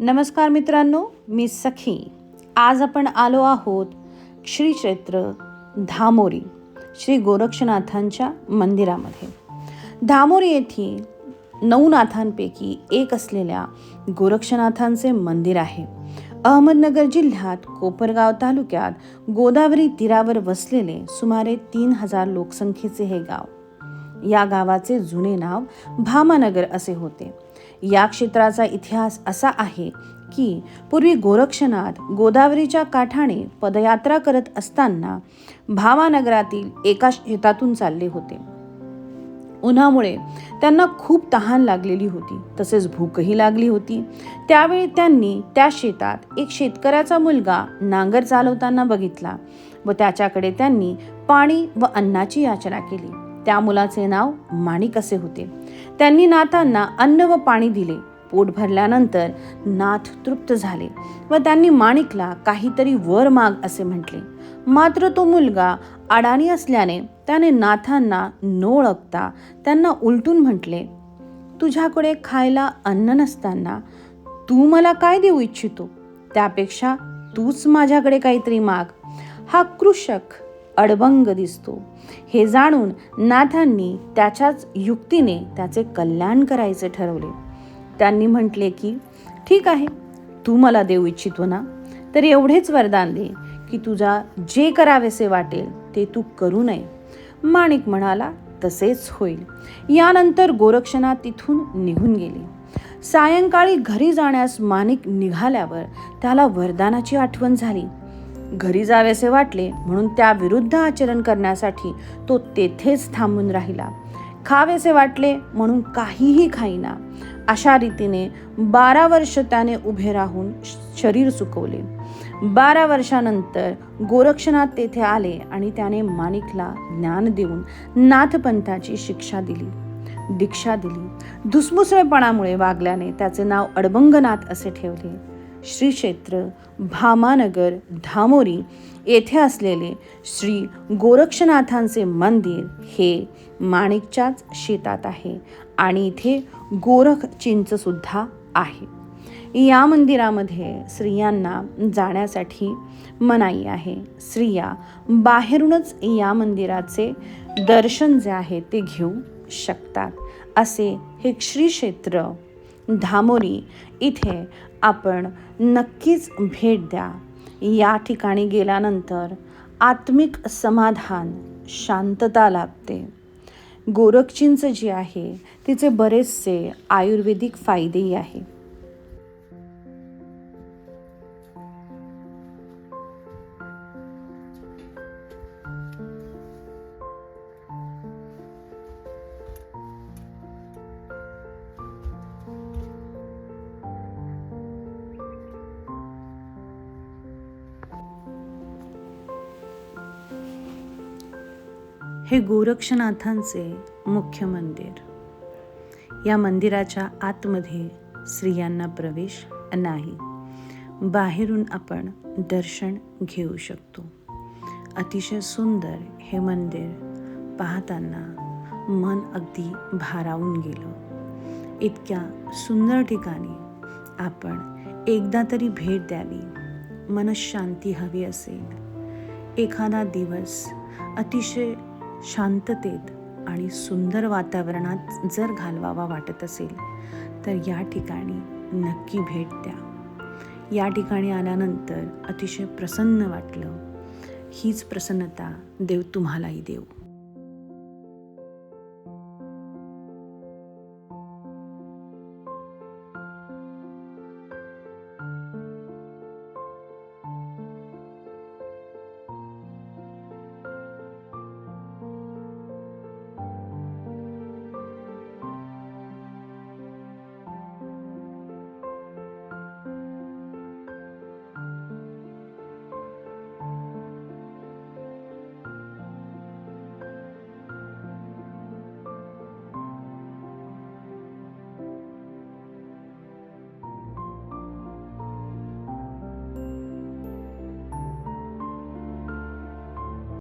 नमस्कार मित्रांनो मी सखी. आज आपण आलो आहोत श्री क्षेत्र धामोरी श्री गोरक्षनाथांच्या मंदिरामध्ये. धामोरी येथील नऊ नाथांपैकी एक असलेल्या गोरक्षनाथांचे मंदिर आहे. अहमदनगर जिल्ह्यात कोपरगाव तालुक्यात गोदावरी तीरावर वसलेले सुमारे तीन हजार लोकसंख्येचे हे गाव. या गावाचे जुने नाव भामानगर असे होते. या क्षेत्राचा इतिहास असा आहे की पूर्वी गोरक्षनाथ गोदावरीच्या काठाने पदयात्रा करत असताना भावानगरातील एका शेतातून चालले होते. उन्हामुळे त्यांना खूप तहान लागलेली होती तसेच भूकही लागली होती. त्यावेळी त्यांनी त्या शेतात एक शेतकऱ्याचा मुलगा नांगर चालवताना बघितला व त्याच्याकडे त्यांनी पाणी व अन्नाची याचना केली. त्या मुलाचे नाव माणिक असे होते. त्यांनी नाथांना अन्न व पाणी दिले. पोट भरल्यानंतर नाथ तृप्त झाले व त्यांनी माणिकला काहीतरी वर माग असे म्हटले. मात्र तो मुलगा अडाणी असल्याने त्याने नाथांना न ओळखता त्यांना उलटून म्हटले तुझ्याकडे खायला अन्न नसताना तू मला काय देऊ इच्छितो? त्यापेक्षा तूच माझ्याकडे काहीतरी माग. हा कृषक अडबंग दिसतो. हे जाणून नाथांनी त्याच्याच युक्तीने त्याचे कल्याण करायचे ठरवले. त्यांनी म्हटले की ठीक आहे तू मला देऊ इच्छितो ना. तर एवढेच वरदान दे की तुझा जे करावेसे वाटेल ते तू करू नये. माणिक म्हणाला तसेच होईल. यानंतर गोरक्षनाथ तिथून निघून गेले. सायंकाळी घरी जाण्यास माणिक निघाल्यावर त्याला वरदानाची आठवण झाली. घरी जावेसे वाटले म्हणून त्या विरुद्ध आचरण करण्यासाठी तो तेथेच थांबून राहिला. खावेसे वाटले म्हणून काहीही खाईना. अशा रीतीने बारा वर्ष त्याने उभे राहून शरीर चुकवले बारा वर्षानंतर गोरक्षनाथ तेथे आले आणि त्याने माणिकला ज्ञान देऊन नाथपंथाची शिक्षा दिली. दीक्षा दिली. धुसमुसळेपणामुळे वागल्याने त्याचे नाव अडबंगनाथ असे ठेवले. श्री क्षेत्र भामानगर धामोरी येथे असलेले श्री गोरक्षनाथांचे मंदिर हे माणिकच्याच शेतात आहे आणि इथे गोरख चिंचसुद्धा आहे. या मंदिरामध्ये स्त्रियांना जाण्यासाठी मनाई आहे. स्त्रिया बाहेरूनच या मंदिराचे दर्शन जे आहे ते घेऊ शकतात. असे हे श्री क्षेत्र धामोरी इथे आपण नक्कीच भेट द्या. या ठिकाणी गेल्यानंतर आत्मिक समाधान शांतता लाभते. गोरखचिंच जी आहे तिचे बरेचसे आयुर्वेदिक फायदेही आहे हे गोरक्षनाथांचे मुख्य मंदिर. या मंदिराच्या आतमध्ये स्त्रियांना प्रवेश नाही. बाहेरून आपण दर्शन घेऊ शकतो. अतिशय सुंदर हे मंदिर पाहताना मन अगदी भारावून गेलं. इतक्या सुंदर ठिकाणी आपण एकदा तरी भेट द्यावी. मनशांती हवी असेल. एखादा दिवस अतिशय शांततेत आणि सुंदर वातावरणात जर घालवावा वाटत असेल तर या ठिकाणी नक्की भेट द्या. या ठिकाणी आल्यानंतर अतिशय प्रसन्न वाटलं. हीच प्रसन्नता देव तुम्हालाही देऊ